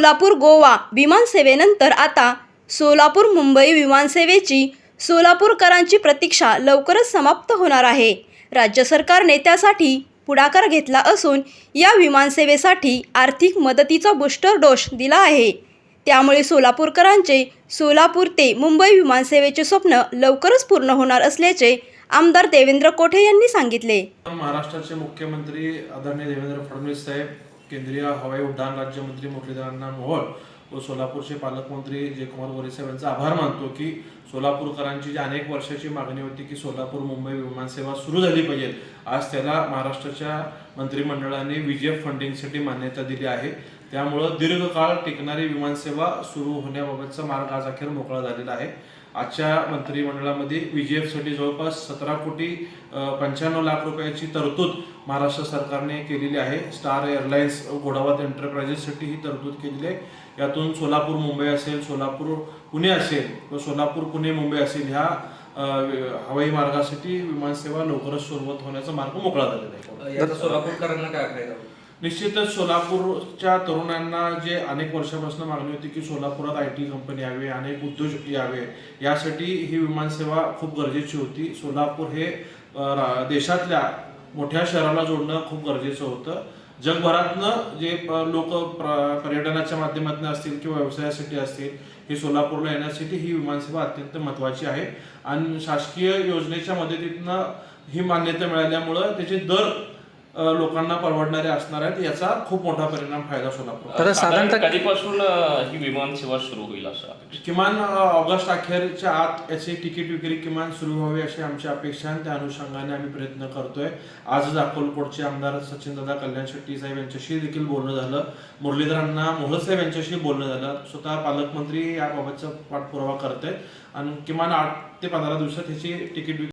सोलापूर गोवा विमानसेवेनंतर आता सोलापूर मुंबई विमानसेवेची सोलापूरकरांची प्रतीक्षा लवकरच समाप्त होणार आहे. राज्य सरकारने त्यासाठी पुढाकार घेतला असून या विमानसेवेसाठी आर्थिक मदतीचा बूस्टर डोस दिला आहे. त्यामुळे सोलापूरकरांचे सोलापूर ते मुंबई विमानसेवेचे स्वप्न लवकरच पूर्ण होणार असल्याचे आमदार देवेंद्र कोठे यांनी सांगितले. महाराष्ट्राचे मुख्यमंत्री आदरणीय देवेंद्र फडणवीस साहेब केंद्रीय हवाई उड्डाण राज्यमंत्री मुरलीधरांना मोहोळ व सोलापूरचे पालकमंत्री जयकुमार गोरे यांचा आभार मानतो की सोलापूरकरांची जी अनेक वर्षाची मागणी होती की सोलापूर मुंबई विमानसेवा सुरू झाली पाहिजे आज त्याला महाराष्ट्राच्या मंत्रिमंडळाने विजय फंडिंगसाठी मान्यता दिली आहे. त्यामुळं दीर्घकाळ टिकणारी विमानसेवा सुरू होण्याबाबतचा मार्ग आज अखेर मोकळा झालेला आहे. आजच्या मंत्रिमंडळामध्ये VGF जवळपास सतरा कोटी पंच्याण्णव लाख रुपयाची तरतूद महाराष्ट्र सरकारने केलेली आहे. स्टार एअरलाइन्स घोडावत एंटरप्राइजेससाठी ही तरतूद केलेली आहे. यातून सोलापूर मुंबई असेल सोलापूर पुणे असेल व सोलापूर पुणे मुंबई असेल ह्या हवाई मार्गासाठी विमानसेवा लवकरच सुरुवात होण्याचा मार्ग मोकळा झालेला आहे. सोलापूरकरांना काय फायदा? निश्चितच सोलापूरच्या तरुणांना जे अनेक वर्षापासून मागणी होती की सोलापुरात आय टी कंपनी यावे अनेक उद्योजक यावे यासाठी ही विमानसेवा खूप गरजेची होती. सोलापूर हे देशातल्या मोठ्या शहराला जोडणं खूप गरजेचं होतं. जगभरातनं जे लोक पर्यटनाच्या माध्यमातून असतील किंवा व्यवसायासाठी असतील हे सोलापूरला येण्यासाठी ही विमानसेवा अत्यंत महत्वाची आहे. आणि शासकीय योजनेच्या मदतीतनं ही मान्यता मिळाल्यामुळं त्याचे दर लोकांना परवडणारे असणार आहेत याचा खूप मोठा परिणाम फायदा सोलापूर. तर साधारणतः कधीपासून ही विमान सेवा सुरू होईल असं? किमान ऑगस्ट अखेरच्या आत याची तिकीट विक्री किमान सुरू व्हावी अशी आमची अपेक्षा आहे आणि त्या अनुषंगाने आम्ही प्रयत्न करतोय. आजच अक्कलकोटचे आमदार सचिनदादा कल्याण शेट्टी साहेब यांच्याशी देखील बोलणं झालं. मुरलीधरांना मोहळ साहेब यांच्याशी बोलणं झालं. स्वतः पालकमंत्री याबाबतचा पाठपुरावा करत आहेत आणि किमान आठ ते पंधरा दिवसात ह्याची तिकीट विक्री